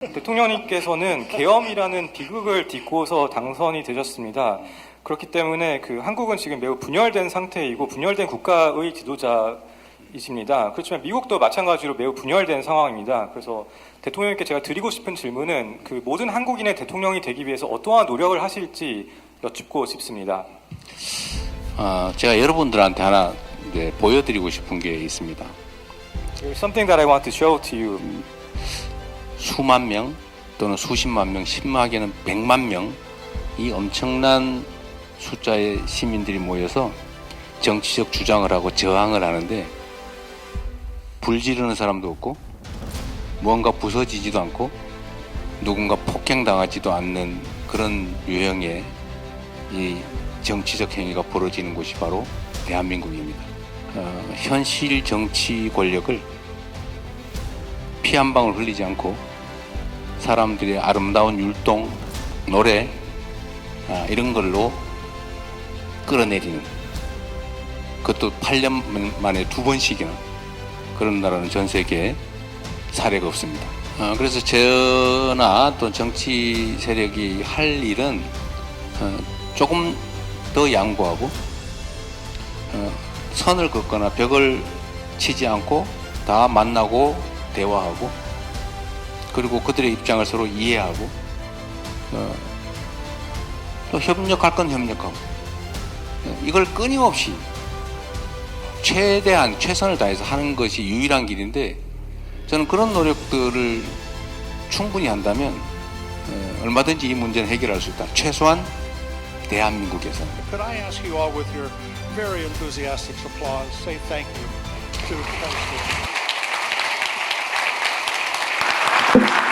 대통령님께서는 계엄이라는 비극을 딛고서 당선이 되셨습니다. 그렇기 때문에 그 한국은 지금 매우 분열된 상태이고 분열된 국가의 지도자이십니다. 그렇지만 미국도 마찬가지로 매우 분열된 상황입니다. 그래서 대통령님께 제가 드리고 싶은 질문은 그 모든 한국인의 대통령이 되기 위해서 어떠한 노력을 하실지 여쭙고 싶습니다. 어, 제가 여러분들한테 하나 이제 보여드리고 싶은 게 있습니다. There's something that I want to show to you. 수만 명 또는 수십만 명, 심하게는 백만 명 이 엄청난 숫자의 시민들이 모여서 정치적 주장을 하고 저항을 하는데 불 지르는 사람도 없고 무언가 부서지지도 않고 누군가 폭행당하지도 않는 그런 유형의 이 정치적 행위가 벌어지는 곳이 바로 대한민국입니다. 어, 현실 정치 권력을 피 한 방울 흘리지 않고 사람들의 아름다운 율동, 노래 아, 이런 걸로 끌어내리는 그것도 8년 만에 두 번씩이나 그런 나라는 전 세계에 사례가 없습니다. 어, 그래서 저나 또 정치 세력이 할 일은 어, 조금 더 양보하고 어, 선을 긋거나 벽을 치지 않고 다 만나고 대화하고 그리고 그들의 입장을 서로 이해하고 어, 또 협력할 건 협력하고 어, 이걸 끊임없이 최대한 최선을 다해서 하는 것이 유일한 길인데 저는 그런 노력들을 충분히 한다면 어, 얼마든지 이 문제는 해결할 수 있다. 최소한 대한민국에서. Could I ask you all with your very enthusiastic applause, say thank you to President Gracias.